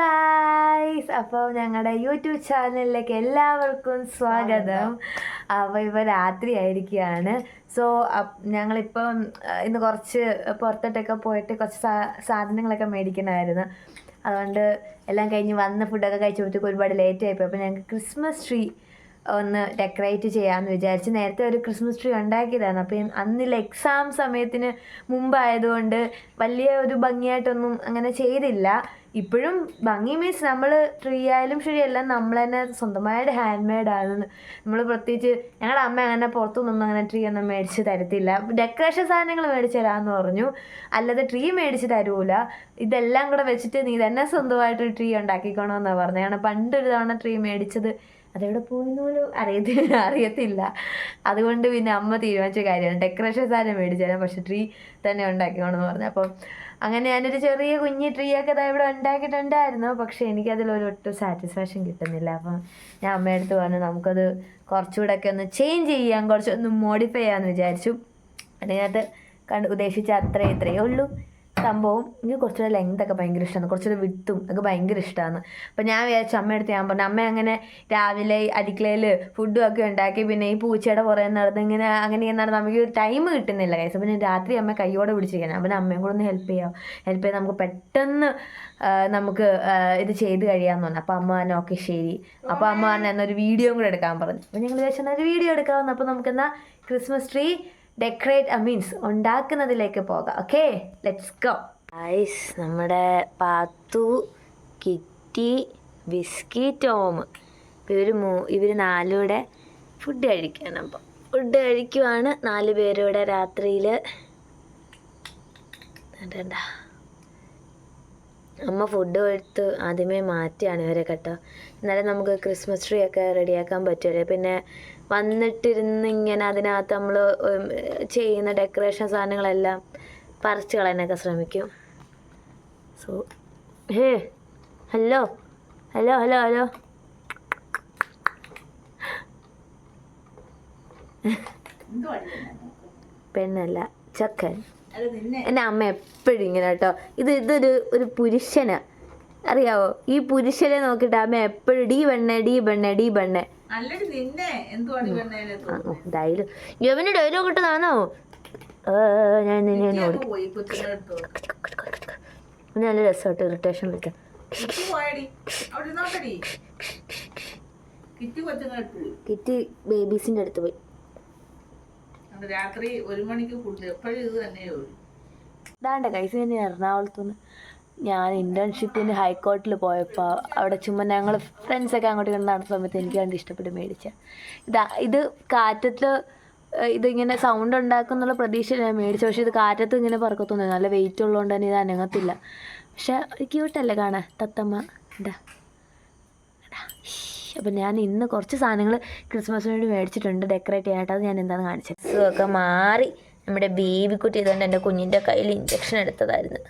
Guys അപ്പോൾ ഞങ്ങളുടെ YouTube ചാനലിലേക്ക് എല്ലാവർക്കും സ്വാഗതം. അപ്പോൾ ഇപ്പോൾ രാത്രി ആയിരിക്കുകയാണ്. സോ ഞങ്ങളിപ്പം ഇന്ന് കുറച്ച് പുറത്തോട്ടൊക്കെ പോയിട്ട് കുറച്ച് സാ- സാധനങ്ങളൊക്കെ മേടിക്കണമായിരുന്നു. അതുകൊണ്ട് എല്ലാം കഴിഞ്ഞ് വന്ന് ഫുഡൊക്കെ കഴിച്ചപ്പോഴത്തേക്ക് ഒരുപാട് ലേറ്റ് ആയിപ്പോയി അപ്പോൾ ഞങ്ങൾക്ക് ക്രിസ്മസ് ട്രീ ഒന്ന് ഡെക്കറേറ്റ് ചെയ്യാമെന്ന് വിചാരിച്ച് നേരത്തെ ഒരു ക്രിസ്മസ് ട്രീ ഉണ്ടാക്കിയതാണ് അപ്പം അന്നില്ല എക്സാം സമയത്തിന് മുമ്പായതുകൊണ്ട് വലിയ ഒരു ഭംഗിയായിട്ടൊന്നും അങ്ങനെ ചെയ്തില്ല. ഇപ്പോഴും ഭംഗി മീൻസ് നമ്മൾ ട്രീ ആയാലും ശരിയല്ല നമ്മൾ തന്നെ സ്വന്തമായിട്ട് ഹാൻഡ് മെയ്ഡ് ആണ്. നമ്മൾ പ്രത്യേകിച്ച് ഞങ്ങളുടെ അമ്മ അങ്ങനെ പുറത്തുനിന്നൊന്നും അങ്ങനെ ട്രീ ഒന്നും മേടിച്ച് തരത്തില്ല. ഡെക്കറേഷൻ സാധനങ്ങൾ മേടിച്ച് തരാമെന്ന് പറഞ്ഞു. അല്ലാതെ ട്രീ മേടിച്ച് തരൂല. ഇതെല്ലാം കൂടെ വെച്ചിട്ട് നീ തന്നെ സ്വന്തമായിട്ട് ട്രീ ഉണ്ടാക്കിക്കണമെന്നാണ് പറഞ്ഞത് കാരണം പണ്ടൊരു തവണ ട്രീ മേടിച്ചത് അതെവിടെ പോയി പോലും അറിയത്തില്ല. അറിയത്തില്ല അതുകൊണ്ട് പിന്നെ അമ്മ തീരുമാനിച്ച കാര്യമാണ്. ഡെക്കറേഷൻ സാധനം മേടിച്ചാലും പക്ഷെ ട്രീ തന്നെ ഉണ്ടാക്കിക്കോണമെന്ന് പറഞ്ഞു. അപ്പം അങ്ങനെ ഞാനൊരു ചെറിയ കുഞ്ഞി ട്രീ ഒക്കെ ദാ ഇവിടെ ഉണ്ടാക്കിയിട്ടുണ്ടായിരുന്നു. പക്ഷെ എനിക്കതിൽ ഒരു ഒട്ടും സാറ്റിസ്ഫാക്ഷൻ കിട്ടുന്നില്ല. അപ്പം ഞാൻ അമ്മയടുത്ത് പറഞ്ഞു നമുക്കത് കുറച്ചുകൂടെ ഒക്കെ ഒന്ന് ചേഞ്ച് ചെയ്യാം. കുറച്ചൊന്ന് മോഡിഫൈ ചെയ്യാമെന്ന് വിചാരിച്ചു. അതിനകത്ത് കണ്ട് ഉദ്ദേശിച്ച അത്രേ ഇത്രയേ ഉള്ളൂ. സംഭവം എനിക്ക് കുറച്ചുകൂടെ ലെങ്ത് ഒക്കെ ഭയങ്കര ഇഷ്ടമാണ് കുറച്ചുകൂടെ വിട്ടും ഒക്കെ ഭയങ്കര ഇഷ്ടമാണ് അപ്പം ഞാൻ വിചാരിച്ചു അമ്മയടുത്ത് ഞാൻ പറഞ്ഞു അമ്മ അങ്ങനെ രാവിലെ അടുക്കളയിൽ ഫുഡും ഒക്കെ ഉണ്ടാക്കി പിന്നെ ഈ പൂച്ചയുടെ പുറകെ നടന്ന് ഇങ്ങനെ അങ്ങനെ ഇങ്ങനെ നടന്ന് നമുക്ക് ടൈം കിട്ടുന്നില്ല കൈസ് ഞാൻ രാത്രി അമ്മ കൈയോടെ പിടിച്ചിരിക്കണം അപ്പം അമ്മയും കൂടെ ഒന്ന് ഹെൽപ്പ് ചെയ്യാം. ഹെൽപ്പ് ചെയ്ത് നമുക്ക് പെട്ടെന്ന് നമുക്ക് ഇത് ചെയ്ത് കഴിയാമെന്ന് പറഞ്ഞു. അപ്പം അമ്മ പറഞ്ഞു ഓക്കെ ശരി. അപ്പം അമ്മ പറഞ്ഞു എന്നൊരു വീഡിയോ കൂടെ എടുക്കാൻ പറഞ്ഞു. അപ്പം ഞങ്ങൾ വിചാരിച്ചു എന്നാൽ ഒരു വീഡിയോ എടുക്കാമെന്ന്. അപ്പോൾ നമുക്ക് എന്നാൽ ക്രിസ്മസ് ട്രീ ഡെക്കറേറ്റ് മീൻസ് ഉണ്ടാക്കുന്നതിലേക്ക് പോകാം. ഓക്കെ ലെറ്റ്സ് ഗോ ഐസ് നമ്മുടെ പാത്തു കിറ്റി വിസ്കി ടോം ഇവർ മൂ ഇവർ നാലൂടെ ഫുഡ് കഴിക്കുകയാണ് അപ്പം. ഫുഡ് കഴിക്കുവാണ് നാല് പേരൂടെ രാത്രിയിൽ അമ്മ ഫുഡ് എടുത്ത് ആദ്യമേ മാറ്റിയാണ് ഇവരെ കേട്ടോ. എന്നാലും നമുക്ക് ക്രിസ്മസ് ട്രീ ഒക്കെ റെഡിയാക്കാൻ പറ്റുമല്ലേ പിന്നെ വന്നിട്ടിരുന്ന് ഇങ്ങനെ അതിനകത്ത് നമ്മൾ ചെയ്യുന്ന ഡെക്കറേഷൻ സാധനങ്ങളെല്ലാം പറിച്ച് കളയാനൊക്കെ ശ്രമിക്കും. So hey hello hello hello hello. പെണ്ണല്ല ചക്കൻ. എന്റെ അമ്മ എപ്പോഴും ഇങ്ങനെ കേട്ടോ. ഇത് ഇതൊരു ഒരു പുരുഷന്. അറിയാവോ? ഈ പുരുഷനെ നോക്കിയിട്ട് അമ്മ എപ്പോഴും ഡീ പെണ്ണെ ഡീ പെണ്ണെ ഡീ പെണ്ണെ. ഡയലും യവന് ഡയലോഗ് കിട്ടതാണോ ഞാൻ നിന്നെ നല്ല രസമായിട്ട് ഇറിറ്റേഷൻ വിളിക്കാം. കിറ്റി ബേബീസിന്റെ അടുത്ത്. പോയി. രാത്രി ഒരു മണിക്ക് ഫുഡ്. എപ്പോഴും ഇത് ഉള്ളൂ. ഇതാണ്ട കൈസ് തന്നെ എറണാകുളത്തുനിന്ന്. ഞാൻ ഇന്റേൺഷിപ്പിന് ഹൈക്കോർട്ടിൽ പോയപ്പോൾ അവിടെ ചുമ്മാ ഞങ്ങൾ ഫ്രണ്ട്സൊക്കെ അങ്ങോട്ട് ഇങ്ങോട്ട് നടന്ന സമയത്ത് എനിക്ക് കണ്ട് ഇഷ്ടപ്പെട്ട് മേടിച്ച. ഇതാ ഇത് കാറ്റത്തിൽ ഇതിങ്ങനെ സൗണ്ട് ഉണ്ടാക്കുന്നുള്ള പ്രതീക്ഷ ഞാൻ മേടിച്ചു. പക്ഷേ ഇത് കാറ്റത്ത് ഇങ്ങനെ പറക്കത്തൊന്നും നല്ല വെയിറ്റ് ഉള്ളതുകൊണ്ട് തന്നെ ഇത് അനങ്ങത്തില്ല. പക്ഷെ ക്യൂട്ടല്ലേ കാണാൻ? തത്തമ്മ. എന്താ അപ്പം ഞാൻ ഇന്ന് കുറച്ച് സാധനങ്ങൾ ക്രിസ്മസിന് വേണ്ടി മേടിച്ചിട്ടുണ്ട്. ഡെക്കറേറ്റ് ചെയ്യാനായിട്ട്. അത് ഞാൻ എന്താണ് കാണിച്ചത് ഒക്കെ മാറി. നമ്മുടെ ബേബിക്കുട്ടി ഇതുകൊണ്ട് എന്റെ കുഞ്ഞിന്റെ കയ്യിൽ ഇഞ്ചക്ഷൻ എടുത്തതായിരുന്നു.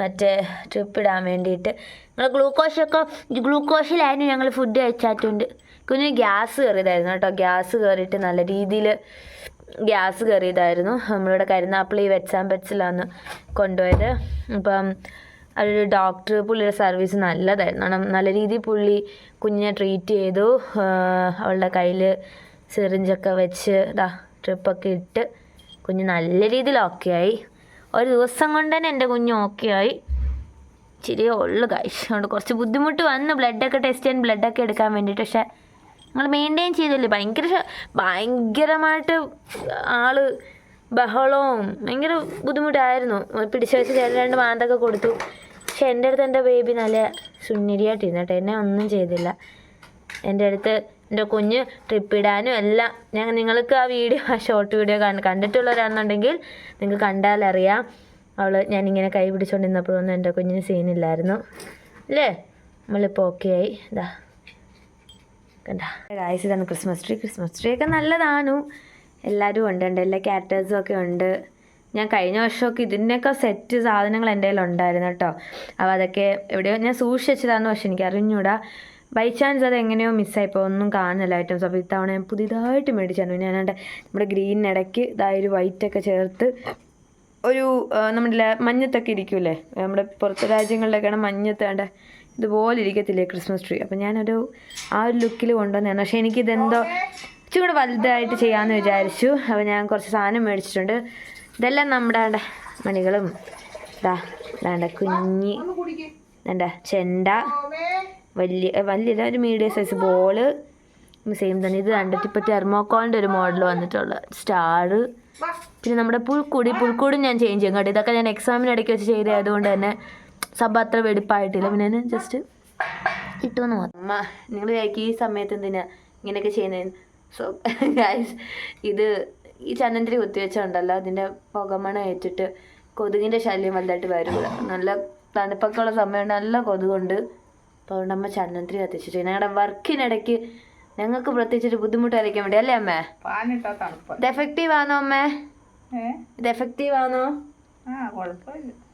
മറ്റേ ട്രിപ്പ് ഇടാൻ വേണ്ടിയിട്ട് ഞങ്ങൾ ഗ്ലൂക്കോസൊക്കെ ഗ്ലൂക്കോസിലായിരുന്നു ഞങ്ങൾ ഫുഡ് കഴിച്ചാറ്റുണ്ട് കുഞ്ഞിന് ഗ്യാസ് കയറിയതായിരുന്നു കേട്ടോ. ഗ്യാസ് കയറിയിട്ട് നല്ല രീതിയിൽ ഗ്യാസ് കയറിയതായിരുന്നു. നമ്മളിവിടെ കരുനാപ്പള്ളി ആൻഡ് പെറ്റ്സിലാണ് കൊണ്ടുപോയത്. അപ്പം അതൊരു ഡോക്ടർ പുള്ളിയുടെ സർവീസ് നല്ലതായിരുന്നു. കാരണം നല്ല രീതിയിൽ പുള്ളി കുഞ്ഞിനെ ട്രീറ്റ് ചെയ്തു. അവളുടെ കയ്യിൽ സിറിഞ്ചൊക്കെ വെച്ച് ഇതാ ട്രിപ്പൊക്കെ ഇട്ട് കുഞ്ഞ് നല്ല രീതിയിൽ ഓക്കെ ആയി. ഒരു ദിവസം കൊണ്ട് തന്നെ എന്റെ കുഞ്ഞ് ഓക്കെ ആയി. ഇച്ചിരിയേ ഉള്ളു കാശ് അതുകൊണ്ട് കുറച്ച് ബുദ്ധിമുട്ട് വന്നു. ബ്ലഡൊക്കെ ടെസ്റ്റ് ചെയ്യാൻ ബ്ലഡൊക്കെ എടുക്കാൻ വേണ്ടിയിട്ട്. പക്ഷേ ഞങ്ങൾ മെയിന്റെയിൻ ചെയ്തില്ലേ? ഭയങ്കര ഭയങ്കരമായിട്ട് ആൾ ബഹളവും ഭയങ്കര ബുദ്ധിമുട്ടായിരുന്നു. പിടിച്ചു വെച്ച് ചേട്ടൻ രണ്ട് മാന്തൊക്കെ കൊടുത്തു. പക്ഷെ എന്റെ അടുത്ത് എന്റെ ബേബി നല്ല സുന്ദരിയായിട്ടിരുന്നു കേട്ടോ. എന്നെ ഒന്നും ചെയ്തില്ല. എന്റെ അടുത്ത് എന്റെ കുഞ്ഞ് ട്രിപ്പ് ഇടാനും എല്ലാം. ഞാൻ നിങ്ങൾക്ക് ആ വീഡിയോ ആ ഷോർട്ട് വീഡിയോ കണ്ട് കണ്ടിട്ടുള്ളവരാണെന്നുണ്ടെങ്കിൽ നിങ്ങൾക്ക് കണ്ടാലറിയാം അവൾ ഞാനിങ്ങനെ കൈ പിടിച്ചുകൊണ്ടിരുന്നപ്പോഴൊന്നും എന്റെ കുഞ്ഞിന് സീനില്ലായിരുന്നു അല്ലേ? നമ്മളിപ്പോൾ ഓക്കെ ആയി. ഇതാ കണ്ട. ഗായ്സ് ഇതാണ് ക്രിസ്മസ് ട്രീ ക്രിസ്മസ് ട്രീ ഒക്കെ നല്ലതാണ്. എല്ലാവരും ഉണ്ട് ഉണ്ട്. എല്ലാ ക്യാരക്ടേഴ്സും ഒക്കെ ഉണ്ട്. ഞാൻ കഴിഞ്ഞ വർഷമൊക്കെ ഇതിന്റെയൊക്കെ സെറ്റ് സാധനങ്ങൾ എന്റെ കയ്യിൽ ഉണ്ടായിരുന്നു കേട്ടോ. അപ്പോൾ അതൊക്കെ എവിടെയോ ഞാൻ സൂക്ഷിച്ചതാണെന്ന് പക്ഷെ എനിക്ക് അറിഞ്ഞൂടാ ബൈ ചാൻസ് അത് എങ്ങനെയോ മിസ്സായിപ്പോൾ ഒന്നും കാണുന്നില്ല ഐറ്റംസ് അപ്പോൾ ഇത്തവണ ഞാൻ പുതിയതായിട്ട് മേടിച്ചായിരുന്നു ഞാനാണ്ട് നമ്മുടെ ഗ്രീനിനിടയ്ക്ക് ഇതായൊരു വൈറ്റ് വൈറ്റൊക്കെ ചേർത്ത് ഒരു നമ്മുടെ മഞ്ഞത്തൊക്കെ ഇരിക്കൂലേ നമ്മുടെ പുറത്ത് രാജ്യങ്ങളിലൊക്കെയാണ് മഞ്ഞത്ത് വേണ്ട ഇതുപോലെ ഇരിക്കത്തില്ലേ ക്രിസ്മസ് ട്രീ അപ്പം ഞാനൊരു ആ ഒരു ലുക്കിൽ കൊണ്ടുവന്നതാണ്. പക്ഷേ എനിക്കിതെന്തോ ഇച്ചിരി കൂടെ വലുതായിട്ട് ചെയ്യാമെന്ന് വിചാരിച്ചു. അപ്പോൾ ഞാൻ കുറച്ച് സാധനം മേടിച്ചിട്ടുണ്ട്. ഇതെല്ലാം നമ്മുടെ മണികളും ഇതാ വേണ്ട കുഞ്ഞി വേണ്ട ചെണ്ട വലിയ വലിയ ഒരു മീഡിയം സൈസ് ബോൾ സെയിം തന്നെ. ഇത് കണ്ടിട്ട് ഇപ്പോൾ തെർമോക്കോളിന്റെ ഒരു മോഡൽ വന്നിട്ടുള്ള സ്റ്റാർ പിന്നെ നമ്മുടെ പുൽക്കൂടി പുൽക്കൂടി ഞാൻ ചേഞ്ച് ചെയ്യും കേട്ടോ. ഇതൊക്കെ ഞാൻ എക്സാമിന് ഇടയ്ക്ക് വെച്ച് ചെയ്തതായതുകൊണ്ട് തന്നെ സബ് അത്ര വെടിപ്പായിട്ടില്ല. പിന്നെ ഞാൻ ജസ്റ്റ് കിട്ടുമെന്ന് അമ്മ നിങ്ങൾ വിചാരിക്കും ഈ സമയത്ത് എന്തിനാ ഇങ്ങനെയൊക്കെ ചെയ്യുന്നത് സോ ഗൈസ് ഇത് ഈ ചന്ദനത്തിരി കുത്തിവെച്ചുണ്ടല്ലോ അതിന്റെ പുകമണം ഏറ്റിട്ട് കൊതുകിന്റെ ശല്യം വലുതായിട്ട് വരില്ല നല്ല തണുപ്പൊക്കെ ഉള്ള സമയമുണ്ട് നല്ല കൊതുകുണ്ട്. അപ്പോൾ അതുകൊണ്ട് അമ്മ കത്തിച്ചിട്ട് ഞങ്ങളുടെ വർക്കിനിടയ്ക്ക് ഞങ്ങൾക്ക് പ്രത്യേകിച്ചൊരു ബുദ്ധിമുട്ടായിരിക്കാൻ വേണ്ടി അല്ലേ അമ്മേ? ഇത് എഫക്റ്റീവ് ആണോ അമ്മേ? ഇത് എഫക്റ്റീവ് ആണോ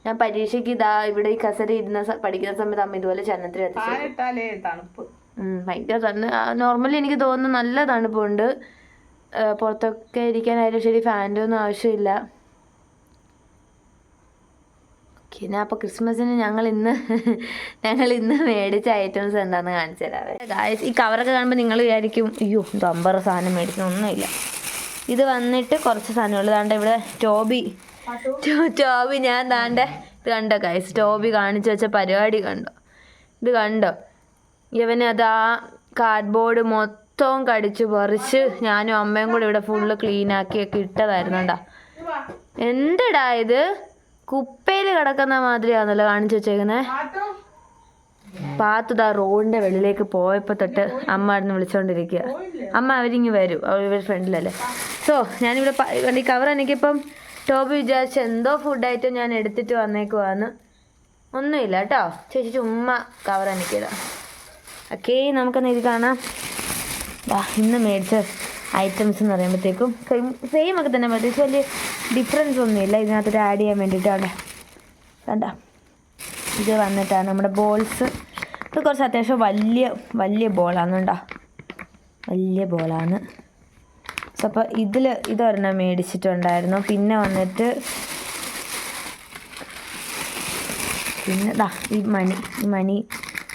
ഞാൻ പരീക്ഷയ്ക്ക് ഇതാ ഇവിടെ ഈ കസരി ഇരുന്ന പഠിക്കുന്ന സമയത്ത് അമ്മ ഇതുപോലെ ചന്ദനത്തിരി കത്തിച്ചു. ഭയങ്കര തണു നോർമലി എനിക്ക് തോന്നുന്നു നല്ല തണുപ്പുണ്ട്. പുറത്തൊക്കെ ഇരിക്കാനായാലും ശരി ഫാന്റെ ഒന്നും ആവശ്യമില്ല. അപ്പൊ അപ്പോൾ ക്രിസ്മസിന് ഞങ്ങൾ ഇന്ന് ഞങ്ങൾ ഇന്ന് മേടിച്ച ഐറ്റംസ് എന്താണെന്ന് കാണിച്ചു ഗായ്സ് ഈ കവറൊക്കെ കാണുമ്പോൾ നിങ്ങൾ വിചാരിക്കും അയ്യോ ഇത് സാധനം മേടിക്കണം ഒന്നുമില്ല. ഇത് വന്നിട്ട് കുറച്ച് സാധനങ്ങൾ താണ്ട ഇവിടെ ടോബി. ടോബി ഞാൻ താണ്ട ഇത് കണ്ടോ കൈസ് ടോബി കാണിച്ചു വെച്ച പരിപാടി കണ്ടോ? ഇത് കണ്ടോ? ഇവന് അത് ആ കാർഡ്ബോർഡ് മൊത്തവും കടിച്ച് പറിച്ച് ഞാനും അമ്മയും കൂടെ ഇവിടെ ഫുള്ള് ക്ലീൻ ആക്കിയൊക്കെ ഇട്ടതായിരുന്നുണ്ടാ എന്തടാ ഇത്? കുപ്പയിൽ കിടക്കുന്ന മാതിരിയാണല്ലോ കാണിച്ചു വെച്ചേക്കുന്നത് പാത്തുതാ റോഡിന്റെ വെളിയിലേക്ക് പോയപ്പോ തൊട്ട് അമ്മ അവിടെ വിളിച്ചോണ്ടിരിക്കുക അമ്മ അവരിങ്ങ് വരും. ഇവർ ഫ്രണ്ടിലല്ലേ. സോ ഞാനിവിടെ ഈ കവർ എനിക്കിപ്പം ടോബി വിചാരിച്ച എന്തോ ഫുഡ് ഐറ്റം ഞാൻ എടുത്തിട്ട് വന്നേക്കുവാന്ന് ഒന്നുമില്ല കേട്ടോ. ചേച്ചി ചുമ്മാ കവർ എനിക്കിതാ ഓക്കേ നമുക്കൊന്ന് ഇത് കാണാം. വാ ഇന്ന് മേടിച്ച ഐറ്റംസ് എന്ന് പറയുമ്പോഴത്തേക്കും സെയിം സെയിം ഒക്കെ തന്നെ പ്രത്യേകിച്ച് വലിയ ഡിഫറൻസ് ഒന്നുമില്ല. ഇതിനകത്തോട്ട് ആഡ് ചെയ്യാൻ വേണ്ടിയിട്ടാണ് കണ്ട? ഇത് വന്നിട്ടാണ് നമ്മുടെ ബോൾസ് ഇത് കുറച്ച് അത്യാവശ്യം വലിയ വലിയ ബോളാണ് കേട്ടോ വലിയ ബോളാണ് സോ അപ്പോൾ ഇതിൽ ഇതൊരെണ്ണം മേടിച്ചിട്ടുണ്ടായിരുന്നു. പിന്നെ വന്നിട്ട് പിന്നെ ദാ ഈ മണി ഈ മണി.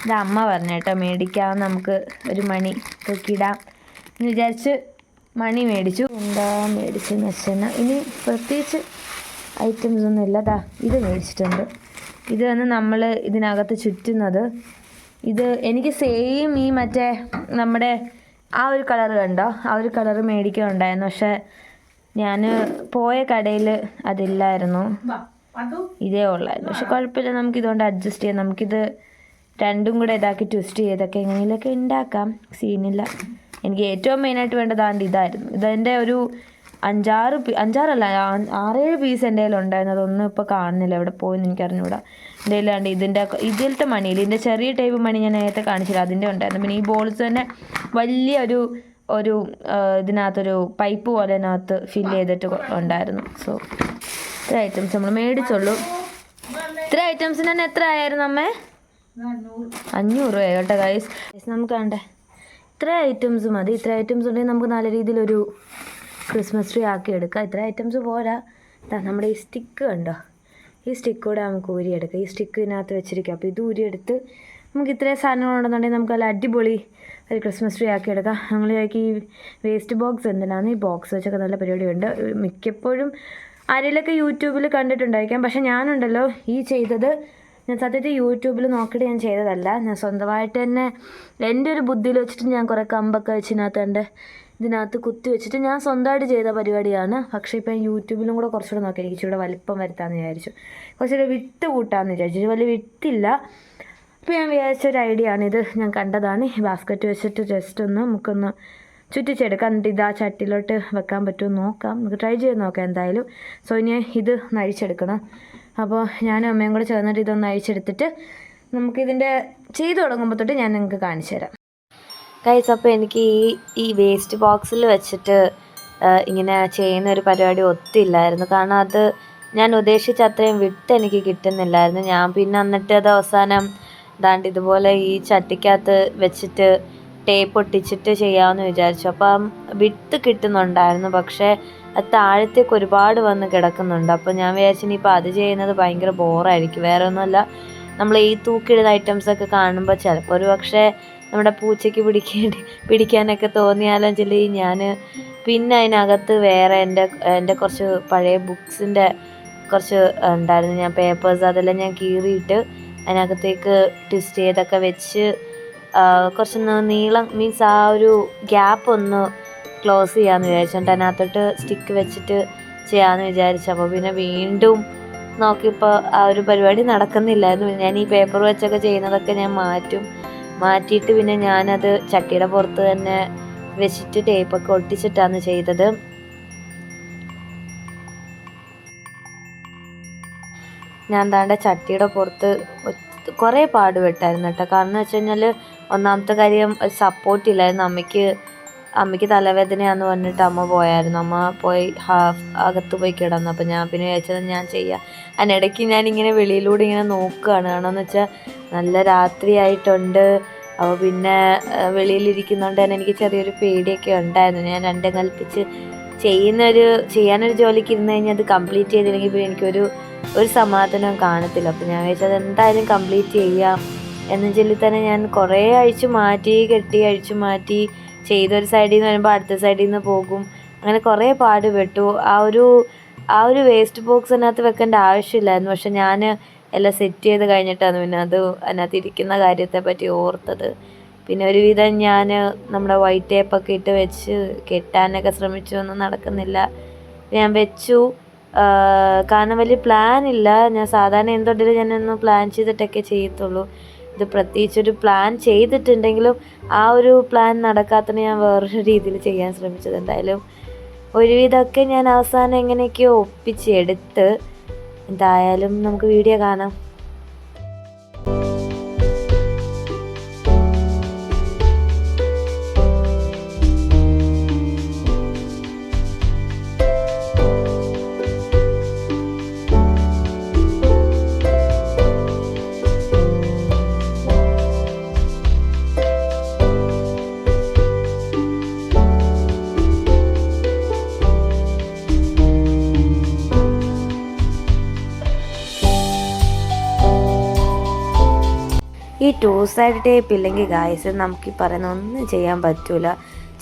ഇത് അമ്മ പറഞ്ഞു കേട്ടോ മേടിക്കാം നമുക്ക് ഒരു മണി തൂക്കിയിടാം എന്ന് വിചാരിച്ച് മണി മേടിച്ചു. എന്താ മേടിച്ചെന്ന് വെച്ചാൽ ഇനി പ്രത്യേകിച്ച് ഐറ്റംസ് ഒന്നും ഇല്ല. ദാ ഇത് മേടിച്ചിട്ടുണ്ട്. ഇത് തന്നെ നമ്മൾ ഇതിനകത്ത് ചുറ്റുന്നത്. ഇത് എനിക്ക് സെയിം ഈ മറ്റേ നമ്മുടെ ആ ഒരു കളർ കണ്ടോ? ആ ഒരു കളർ മേടിക്കുന്നുണ്ടായിരുന്നു പക്ഷേ ഞാൻ പോയ കടയിൽ അതില്ലായിരുന്നു. അതും ഇതേ ഉള്ളായിരുന്നു. പക്ഷെ കുഴപ്പമില്ല. നമുക്ക് ഇതുകൊണ്ട് അഡ്ജസ്റ്റ് ചെയ്യാം. നമുക്കിത് രണ്ടും കൂടെ ഇതാക്കി ട്വിസ്റ്റ് ചെയ്തൊക്കെ എങ്ങനെയൊക്കെ ഉണ്ടാക്കാം. സീനില്ല എനിക്ക് ഏറ്റവും മെയിനായിട്ട് വേണ്ടത് ആണ്ട് ഇതായിരുന്നു. ഇതെന്റെ ഒരു അഞ്ചാറ് അഞ്ചാറല്ല ആറേഴ് പീസ് എന്റെ കയ്യിൽ ഉണ്ടായിരുന്നു. അതൊന്നും ഇപ്പോൾ കാണുന്നില്ല. എവിടെ പോയെന്ന് എനിക്ക് അറിഞ്ഞുകൂടാ എന്റെ കയ്യിലാണ്ട് ഇതിന്റെ ഇതിലത്തെ മണിയിൽ ഇതിന്റെ ചെറിയ ടൈപ്പ് മണി ഞാൻ നേരത്തെ കാണിച്ചില്ല. അതിന്റെ ഉണ്ടായിരുന്നു. പിന്നെ ഈ ബോൾസ് തന്നെ വലിയ ഒരു ഒരു ഇതിനകത്തൊരു പൈപ്പ് പോലെ അതിനകത്ത് ഫില്ല് ചെയ്തിട്ട് ഉണ്ടായിരുന്നു. സോ ഇത്ര ഐറ്റംസ് നമ്മൾ മേടിച്ചുള്ളൂ. ഇത്ര ഐറ്റംസിന് തന്നെ എത്ര ആയിരുന്നു അമ്മേ? അഞ്ഞൂറ് രൂപ കേട്ടോ ഗൈസ് നമുക്ക് കണ്ടേ. ഇത്ര ഐറ്റംസ് മതി. ഇത്ര ഐറ്റംസ് ഉണ്ടെങ്കിൽ നമുക്ക് നല്ല രീതിയിലൊരു ക്രിസ്മസ് ട്രീ ആക്കി എടുക്കാം. ഇത്ര ഐറ്റംസ് പോരാ. നമ്മുടെ ഈ സ്റ്റിക്ക് കണ്ടോ? ഈ സ്റ്റിക്ക് കൂടെ നമുക്ക് ഊരിയെടുക്കാം ഈ സ്റ്റിക്ക് ഇതിനകത്ത് വെച്ചിരിക്കുക അപ്പോൾ ഇത് ഊരിയെടുത്ത് നമുക്ക് ഇത്രയും സാധനങ്ങളുണ്ടെന്നുണ്ടെങ്കിൽ നമുക്ക് നല്ല അടിപൊളി ഒരു ക്രിസ്മസ് ട്രീ ആക്കി എടുക്കാം. നമ്മൾ ഈ വേസ്റ്റ് ബോക്സ് എന്തിനാണ് ഈ ബോക്സ് വെച്ചൊക്കെ നല്ല പരിപാടിയുണ്ട്. മിക്കപ്പോഴും ആരെങ്കിലൊക്കെ യൂട്യൂബിൽ കണ്ടിട്ടുണ്ടായിരിക്കാം. പക്ഷേ ഞാനുണ്ടല്ലോ ഈ ചെയ്തത് ഞാൻ സത്യത്തിൽ യൂട്യൂബിൽ നോക്കിയിട്ട് ഞാൻ ചെയ്തതല്ല. ഞാൻ സ്വന്തമായിട്ട് തന്നെ എന്റെ ഒരു ബുദ്ധിയിൽ വെച്ചിട്ട് ഞാൻ കുറേ കമ്പൊക്കെ വെച്ച് ഇതിനകത്ത് എന്റെ ഇതിനകത്ത് കുത്തി വെച്ചിട്ട് ഞാൻ സ്വന്തമായിട്ട് ചെയ്ത പരിപാടിയാണ്. പക്ഷേ ഇപ്പം യൂട്യൂബിലും കൂടെ കുറച്ചുകൂടെ നോക്കി എനിക്ക് ഇച്ചിരി വലിപ്പം വരുത്താമെന്ന് വിചാരിച്ചു. കുറച്ചുകൂടെ വിട്ട് കൂട്ടാമെന്ന് വിചാരിച്ചു. വലിയ വിട്ടില്ല. അപ്പോൾ ഞാൻ വിചാരിച്ച ഒരു ഐഡിയ ആണ് ഇത് ഞാൻ കണ്ടതാണ്. ബാസ്ക്കറ്റ് വെച്ചിട്ട് ജസ്റ്റ് ഒന്ന് നമുക്കൊന്ന് ചുറ്റിച്ചെടുക്കാം. എന്നിട്ട് ഇത് ആ ചട്ടിയിലോട്ട് വെക്കാൻ പറ്റുമോ നോക്കാം. നമുക്ക് ട്രൈ ചെയ്ത് നോക്കാം എന്തായാലും. സോ ഇനി ഇത് ഒന്ന് അഴിച്ചെടുക്കണം അപ്പോൾ ഞാനും അമ്മയും കൂടെ ചേർന്നിട്ട് ഇതൊന്ന് അഴിച്ചെടുത്തിട്ട് നമുക്കിതിന്റെ ചെയ്തു തുടങ്ങുമ്പോൾ തൊട്ട് ഞാൻ നിങ്ങൾക്ക് കാണിച്ചു തരാം. ഗൈസ് അപ്പോൾ എനിക്ക് ഈ ഈ വേസ്റ്റ് ബോക്സിൽ വെച്ചിട്ട് ഇങ്ങനെ ചെയ്യുന്ന ഒരു പരിപാടി ഒത്തില്ലായിരുന്നു. കാരണം അത് ഞാൻ ഉദ്ദേശിച്ച അത്രയും വിട്ട് എനിക്ക് കിട്ടുന്നില്ലായിരുന്നു. ഞാൻ പിന്നെ എന്നിട്ട് അത് അവസാനം ദാണ്ട് ഇതുപോലെ ഈ ചട്ടിക്കകത്ത് വെച്ചിട്ട് ടേപ്പ് ഒട്ടിച്ചിട്ട് ചെയ്യാമെന്ന് വിചാരിച്ചു. അപ്പം വിട്ട് കിട്ടുന്നുണ്ടായിരുന്നു. പക്ഷേ താഴത്തേക്ക് ഒരുപാട് വന്ന് കിടക്കുന്നുണ്ട്. അപ്പോൾ ഞാൻ വിചാരിച്ചു ഇനിയിപ്പോൾ അത് ചെയ്യുന്നത് ഭയങ്കര ബോറായിരിക്കും. വേറെ ഒന്നുമല്ല. നമ്മൾ ഈ തൂക്കിയിടുന്ന ഐറ്റംസൊക്കെ കാണുമ്പോൾ ചിലപ്പോൾ ഒരു പക്ഷേ നമ്മുടെ പൂച്ചയ്ക്ക് പിടിക്കേണ്ടി പിടിക്കാനൊക്കെ തോന്നിയാലും ചില ഞാൻ. പിന്നെ അതിനകത്ത് വേറെ എന്റെ എന്റെ കുറച്ച് പഴയ ബുക്സിന്റെ കുറച്ച് ഉണ്ടായിരുന്നു. ഞാൻ പേപ്പേഴ്സ് അതെല്ലാം ഞാൻ കീറിയിട്ട് അതിനകത്തേക്ക് ട്വിസ്റ്റ് ചെയ്തൊക്കെ വെച്ച് കുറച്ചൊന്ന് നീളം മീൻസ് ആ ഒരു ഗ്യാപ്പ് ഒന്ന് ക്ലോസ് ചെയ്യാമെന്ന് വിചാരിച്ചോണ്ട് അതിനകത്തോട്ട് സ്റ്റിക്ക് വെച്ചിട്ട് ചെയ്യാമെന്ന് വിചാരിച്ചു. അപ്പോൾ പിന്നെ വീണ്ടും നോക്കിയപ്പോൾ ആ ഒരു പരിപാടി നടക്കുന്നില്ലായിരുന്നു. ഞാൻ ഈ പേപ്പർ വെച്ചൊക്കെ ചെയ്യുന്നതൊക്കെ ഞാൻ മാറ്റും. മാറ്റിയിട്ട് പിന്നെ ഞാനത് ചട്ടിയുടെ പുറത്ത് തന്നെ വെച്ചിട്ട് ടേപ്പൊക്കെ ഒട്ടിച്ചിട്ടാണ് ചെയ്തത്. ഞാൻ താണ്ട ചട്ടിയുടെ പുറത്ത് കുറേ പാടുപെട്ടായിരുന്നു കേട്ടോ. കാരണം എന്ന് വെച്ച് കഴിഞ്ഞാൽ ഒന്നാമത്തെ കാര്യം ഒരു സപ്പോർട്ട് ഇല്ലായിരുന്നു. അമ്മയ്ക്ക് അമ്മയ്ക്ക് തലവേദനയാന്ന് പറഞ്ഞിട്ട് അമ്മ പോയായിരുന്നു. അമ്മ പോയി ഹാഫ് അകത്ത് പോയി കിടന്നു. അപ്പം ഞാൻ പിന്നെ വിചാരിച്ചത് ഞാൻ ചെയ്യാം. അതിനിടയ്ക്ക് ഞാനിങ്ങനെ വെളിയിലൂടെ ഇങ്ങനെ നോക്കുകയാണ്. കാരണമെന്ന് വെച്ചാൽ നല്ല രാത്രിയായിട്ടുണ്ട്. അപ്പോൾ പിന്നെ വെളിയിലിരിക്കുന്നതുകൊണ്ട് തന്നെ എനിക്ക് ചെറിയൊരു പേടിയൊക്കെ ഉണ്ടായിരുന്നു. ഞാൻ രണ്ടും കൽപ്പിച്ച് ചെയ്യുന്നൊരു ചെയ്യാനൊരു ജോലിക്ക് ഇരുന്ന് കഴിഞ്ഞാൽ അത് കംപ്ലീറ്റ് ചെയ്തില്ലെങ്കിൽ പിന്നെ എനിക്കൊരു ഒരു സമാധാനം കാണത്തില്ല. അപ്പോൾ ഞാൻ വിചാരിച്ചത് എന്തായാലും കംപ്ലീറ്റ് ചെയ്യാം. എന്നും ചൊല്ലി തന്നെ ഞാൻ കുറേ അഴിച്ചു മാറ്റി കെട്ടി അഴിച്ചു മാറ്റി ചെയ്തൊരു സൈഡിൽ നിന്ന് വരുമ്പോൾ അടുത്ത സൈഡിൽ നിന്ന് പോകും. അങ്ങനെ കുറേ പാട് പാടുപെട്ടു ആ ഒരു ആ ഒരു വേസ്റ്റ് ബോക്സ് അതിനകത്ത് വെക്കേണ്ട ആവശ്യമില്ലായിരുന്നു. പക്ഷെ ഞാൻ എല്ലാം സെറ്റ് ചെയ്ത് കഴിഞ്ഞിട്ടാണ് പിന്നെ അത് അതിനകത്ത് ഇരിക്കുന്ന കാര്യത്തെ പറ്റി ഓർത്തത്. പിന്നെ ഒരുവിധം ഞാൻ നമ്മുടെ വൈറ്റ് ടേപ്പൊക്കെ ഇട്ട് വെച്ച് കെട്ടാനൊക്കെ ശ്രമിച്ചു ഒന്നും നടക്കുന്നില്ല. ഞാൻ വെച്ചു. കാരണം വലിയ പ്ലാൻ ഇല്ല. ഞാൻ സാധാരണ എന്തുകൊണ്ടിലും ഞാനൊന്ന് പ്ലാൻ ചെയ്തിട്ടൊക്കെ ചെയ്യത്തുള്ളൂ. ഇത് പ്രത്യേകിച്ചൊരു പ്ലാൻ ചെയ്തിട്ടുണ്ടെങ്കിലും ആ ഒരു പ്ലാൻ നടക്കാത്തതിന് ഞാൻ വേറൊരു രീതിയിൽ ചെയ്യാൻ ശ്രമിച്ചത്. എന്തായാലും ഒരുവിധമൊക്കെ ഞാൻ അവസാനം എങ്ങനെയൊക്കെയോ ഒപ്പിച്ചെടുത്ത് എന്തായാലും നമുക്ക് വീഡിയോ കാണാം. ടൂ സൈഡ് ടേപ്പ് ഇല്ലെങ്കിൽ ഗായ്സ് നമുക്ക് ഈ പറയുന്ന ഒന്നും ചെയ്യാൻ പറ്റില്ല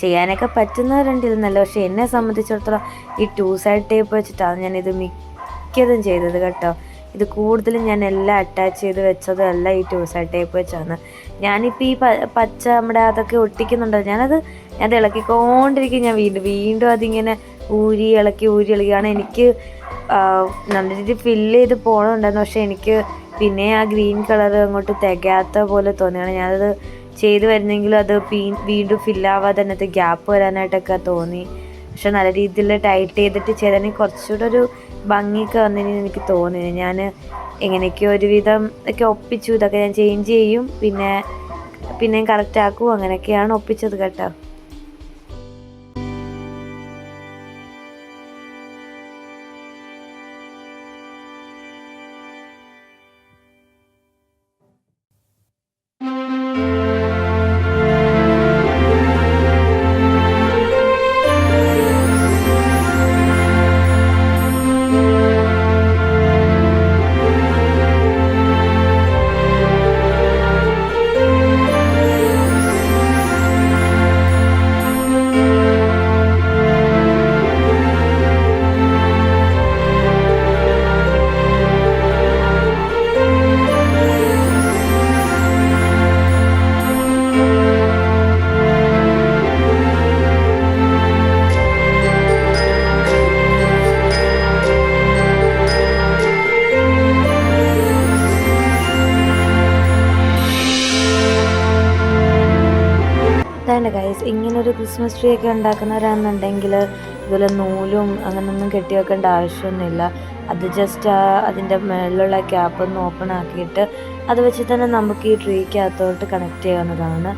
ചെയ്യാനൊക്കെ പറ്റുന്നവരുണ്ട് ഇതെന്നല്ല പക്ഷെ എന്നെ സംബന്ധിച്ചിടത്തോളം ഈ ടൂ സൈഡ് ടേപ്പ് വെച്ചിട്ടാണ് ഞാൻ ഇത് മിക്കതും ചെയ്തത് കേട്ടോ. ഇത് കൂടുതലും ഞാൻ എല്ലാം അറ്റാച്ച് ചെയ്ത് വെച്ചതും എല്ലാം ഈ ടൂ സൈഡ് ടേപ്പ് വെച്ചാണ്. ഞാനിപ്പോൾ ഈ പച്ച നമ്മുടെ അതൊക്കെ ഒട്ടിക്കുന്നുണ്ടോ ഞാനത് ഞാൻ ഇളക്കിക്കൊണ്ടിരിക്കും. ഞാൻ വീണ്ടും വീണ്ടും അതിങ്ങനെ ഊരി ഇളക്കി ഊരി ഇളകിയാണ് എനിക്ക് നല്ല രീതിയിൽ ഫില്ല് ചെയ്ത് പോകണമുണ്ടായിരുന്നു പക്ഷേ എനിക്ക് പിന്നെ ആ ഗ്രീൻ കളർ അങ്ങോട്ട് തികയാത്ത പോലെ തോന്നിയാണ്. ഞാനത് ചെയ്ത് വരുന്നെങ്കിലും അത് വീണ്ടും ഫില്ലാവാതെ അതിനകത്ത് ഗ്യാപ്പ് വരാനായിട്ടൊക്കെ തോന്നി. പക്ഷെ നല്ല രീതിയിൽ ടൈറ്റ് ചെയ്തിട്ട് ചെയ്തതിന് കുറച്ചുകൂടെ ഒരു ഭംഗിയൊക്കെ വന്നതിന് എനിക്ക് തോന്നി ഞാൻ എങ്ങനെയൊക്കെയോ ഒരുവിധം ഒക്കെ ഒപ്പിച്ചു. ഇതൊക്കെ ഞാൻ ചേഞ്ച് ചെയ്യും. പിന്നെ പിന്നെയും കറക്റ്റ് ആക്കും. അങ്ങനെയൊക്കെയാണ് ഒപ്പിച്ചത് കേട്ടോ. ഒക്കെ ഉണ്ടാക്കുന്നവരാണെന്നുണ്ടെങ്കിൽ ഇതുപോലെ നൂലും അങ്ങനെയൊന്നും കെട്ടി വെക്കേണ്ട ആവശ്യമൊന്നുമില്ല. അത് ജസ്റ്റ് ആ അതിന്റെ മുകളിലുള്ള ക്യാപ്പ് ഒന്ന് ഓപ്പൺ ആക്കിയിട്ട് അത് വെച്ച് തന്നെ നമുക്ക് ഈ ട്രീക്കകത്തോട്ട് കണക്ട് ചെയ്യാവുന്നതാണ്.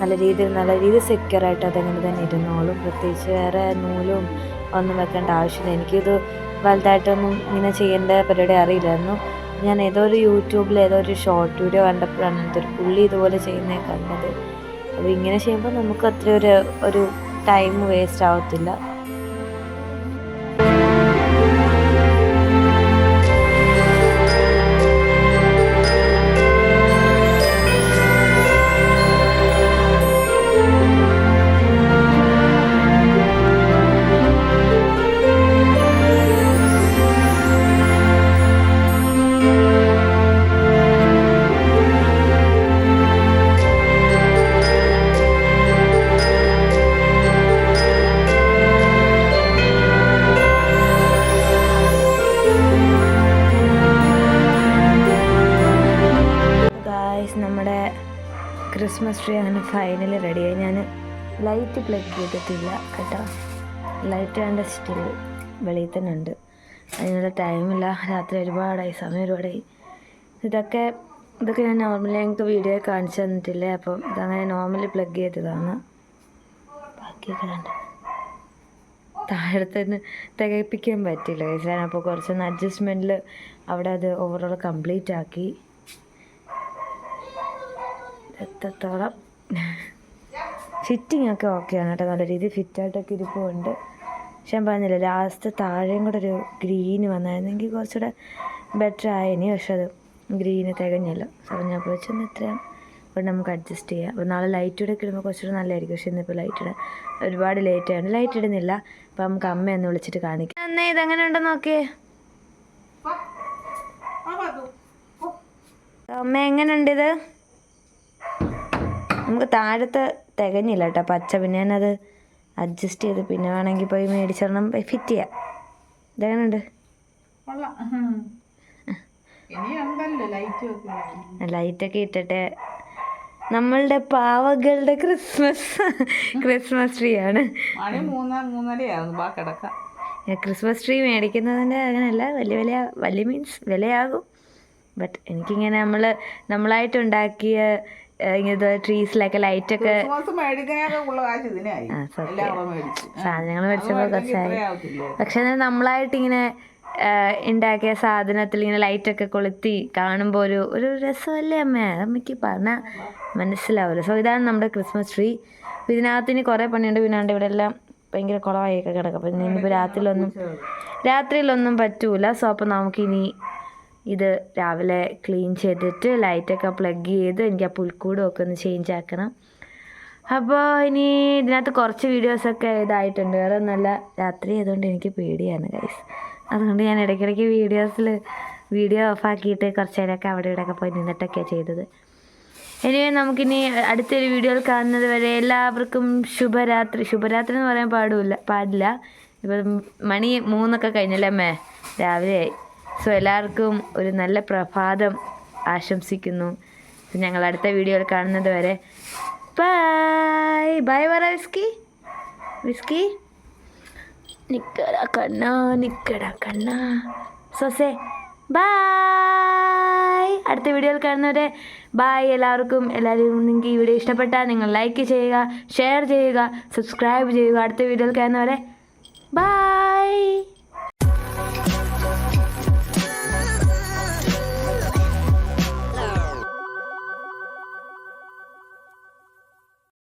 നല്ല രീതിയിൽ നല്ല രീതിയിൽ സെക്യൂർ ആയിട്ട് അതങ്ങനെ തന്നെ ഇരുന്നോളും. പ്രത്യേകിച്ച് വേറെ നൂലും ഒന്നും വെക്കേണ്ട ആവശ്യമില്ല. എനിക്കിത് വലുതായിട്ടൊന്നും ഇങ്ങനെ ചെയ്യേണ്ട പരിപാടി അറിയില്ലായിരുന്നു. ഞാൻ ഏതോ ഒരു യൂട്യൂബിൽ ഏതോ ഒരു ഷോർട്ട് വീഡിയോ കണ്ടപ്പോഴാണ് എന്തൊരു പുള്ളി ഇതുപോലെ ചെയ്യുന്നത് കണ്ടത്. അപ്പോൾ ഇങ്ങനെ ചെയ്യുമ്പോൾ നമുക്ക് അത്ര ഒരു ഒരു ടൈം വേസ്റ്റ് ആവത്തില്ല. വേണ്ട സ്റ്റിൽ വെളിയിൽ തന്നെ ഉണ്ട്. അതിനുള്ള ടൈമില്ല രാത്രി ഒരുപാടായി. സമയം ഒരുപാടായി. ഇതൊക്കെ ഇതൊക്കെ ഞാൻ നോർമലി ഞങ്ങൾക്ക് വീഡിയോ കാണിച്ചു തന്നിട്ടില്ലേ? അപ്പം ഇതങ്ങനെ നോർമലി പ്ലഗ് ചെയ്തതാണ്. ബാക്കിയൊക്കെ കണ്ട? നിന്ന് തികപ്പിക്കാൻ പറ്റില്ല കഴിച്ചാൽ അപ്പോൾ കുറച്ചൊന്ന് അഡ്ജസ്റ്റ്മെന്റിൽ അവിടെ അത് ഓവറോൾ കംപ്ലീറ്റ് ആക്കി. എത്രത്തോളം? ഫിറ്റിംഗ് ഒക്കെ ഓക്കെയാണ് കേട്ടോ. നല്ല രീതിയിൽ ഫിറ്റായിട്ടൊക്കെ ഇരിപ്പുണ്ട്. പക്ഷെ ഞാൻ പറഞ്ഞില്ല ലാസ്റ്റ് താഴെയും കൂടെ ഒരു ഗ്രീന് വന്നായിരുന്നെങ്കിൽ കുറച്ചുകൂടെ ബെറ്റർ ആയിനി പക്ഷെ അത് ഗ്രീന് തികഞ്ഞല്ലോ. സോ ഞാൻ അപ്പോൾ വെച്ചൊന്ന് ഇത്രയും അപ്പോൾ നമുക്ക് അഡ്ജസ്റ്റ് ചെയ്യാം. അപ്പോൾ നാളെ ലൈറ്റ് കൂടെ ഒക്കെ ഇടുമ്പോൾ കുറച്ചുകൂടെ നല്ലതായിരിക്കും. പക്ഷെ ഇന്നിപ്പോൾ ലൈറ്റ് ഇടാൻ ഒരുപാട് ലേറ്റ് ആണ് ലൈറ്റ് ഇടുന്നില്ല. അപ്പോൾ നമുക്ക് അമ്മ ഒന്ന് വിളിച്ചിട്ട് കാണിക്കാം. എന്നേ ഇതെങ്ങനെ ഉണ്ടെന്ന് നോക്കിയേ. അമ്മ എങ്ങനെയുണ്ട് ഇത് നമുക്ക് താഴത്തെ തികഞ്ഞില്ല കേട്ടോ. പച്ച പിന്നെ ഞാനത് അഡ്ജസ്റ്റ് ചെയ്ത് പിന്നെ വേണമെങ്കിൽ പോയി മേടിച്ചെണ്ണം ഫിറ്റ് ചെയ്യാം. ഇതെങ്ങനെയുണ്ട്? ലൈറ്റൊക്കെ ഇട്ടിട്ട് നമ്മളുടെ പാവകളുടെ ക്രിസ്മസ് ക്രിസ്മസ് ട്രീ ആണ്. ക്രിസ്മസ് ട്രീ മേടിക്കുന്നതിന്റെ അങ്ങനെയല്ല വലിയ വലിയ വലിയ മീൻസ് വിലയാകും. ബട്ട് എനിക്കിങ്ങനെ നമ്മൾ നമ്മളായിട്ടുണ്ടാക്കിയ ഇങ്ങനത്തെ ട്രീസിലൊക്കെ ലൈറ്റ് ഒക്കെ സാധനങ്ങൾ മേടിച്ചപ്പോൾ കുറച്ചായി. പക്ഷെ നമ്മളായിട്ട് ഇങ്ങനെ ഉണ്ടാക്കിയ സാധനത്തിൽ ഇങ്ങനെ ലൈറ്റൊക്കെ കൊളുത്തി കാണുമ്പോൾ ഒരു ഒരു രസമല്ലേ അമ്മ? അമ്മയ്ക്ക് പറഞ്ഞാൽ മനസ്സിലാവില്ല സോ ഇതാണ് നമ്മുടെ ക്രിസ്മസ് ട്രീ ഇതിനകത്ത് ഇനി കുറേ പണിയുണ്ട്. പിന്നാണ്ട് ഇവിടെ എല്ലാം ഭയങ്കര കുളമായൊക്കെ കിടക്കും. അപ്പം ഇനിയിപ്പോൾ രാത്രിയിലൊന്നും രാത്രിയിലൊന്നും പറ്റൂല. സോ അപ്പോൾ നമുക്കിനി ഇത് രാവിലെ ക്ലീൻ ചെയ്തിട്ട് ലൈറ്റൊക്കെ പ്ലഗ് ചെയ്ത് എനിക്ക് ആ പുൽക്കൂടും ഒക്കെ ഒന്ന് ചേഞ്ച് ആക്കണം. അപ്പോൾ ഇനി ഇതിനകത്ത് കുറച്ച് വീഡിയോസൊക്കെ ഇതായിട്ടുണ്ട്. വേറെ ഒന്നുമല്ല രാത്രി ആയതുകൊണ്ട് എനിക്ക് പേടിയാണ് ഗൈസ് അതുകൊണ്ട് ഞാൻ ഇടയ്ക്കിടയ്ക്ക് വീഡിയോസിൽ വീഡിയോ ഓഫാക്കിയിട്ട് കുറച്ച് നേരമൊക്കെ അവിടെ ഇവിടെയൊക്കെ പോയി നിന്നിട്ടൊക്കെയാണ് ചെയ്തത്. ഇനി നമുക്കിനി അടുത്തൊരു വീഡിയോയിൽ കാണുന്നത് വരെ എല്ലാവർക്കും ശുഭരാത്രി. ശുഭരാത്രി എന്ന് പറയാൻ പാടില്ല പാടില്ല. ഇപ്പം മണി മൂന്നൊക്കെ കഴിഞ്ഞല്ലേ അമ്മേ? രാവിലെയായി സോ എല്ലാവർക്കും ഒരു നല്ല പ്രഭാതം ആശംസിക്കുന്നു. ഞങ്ങൾ അടുത്ത വീഡിയോയിൽ കാണുന്നത് വരെ ബൈ. ബൈ പറ വിസ്കി. വിസ്കി. നിക്കട കണ്ണ നിക്കട കണ്ണ. സൊസേ ബായ് അടുത്ത വീഡിയോയിൽ കാണുന്നവരെ ബായ് എല്ലാവർക്കും. എല്ലാവരും നിങ്ങൾക്ക് ഈ വീഡിയോ ഇഷ്ടപ്പെട്ടാൽ നിങ്ങൾ ലൈക്ക് ചെയ്യുക ഷെയർ ചെയ്യുക സബ്സ്ക്രൈബ് ചെയ്യുക. അടുത്ത വീഡിയോയിൽ കാണുന്നവരെ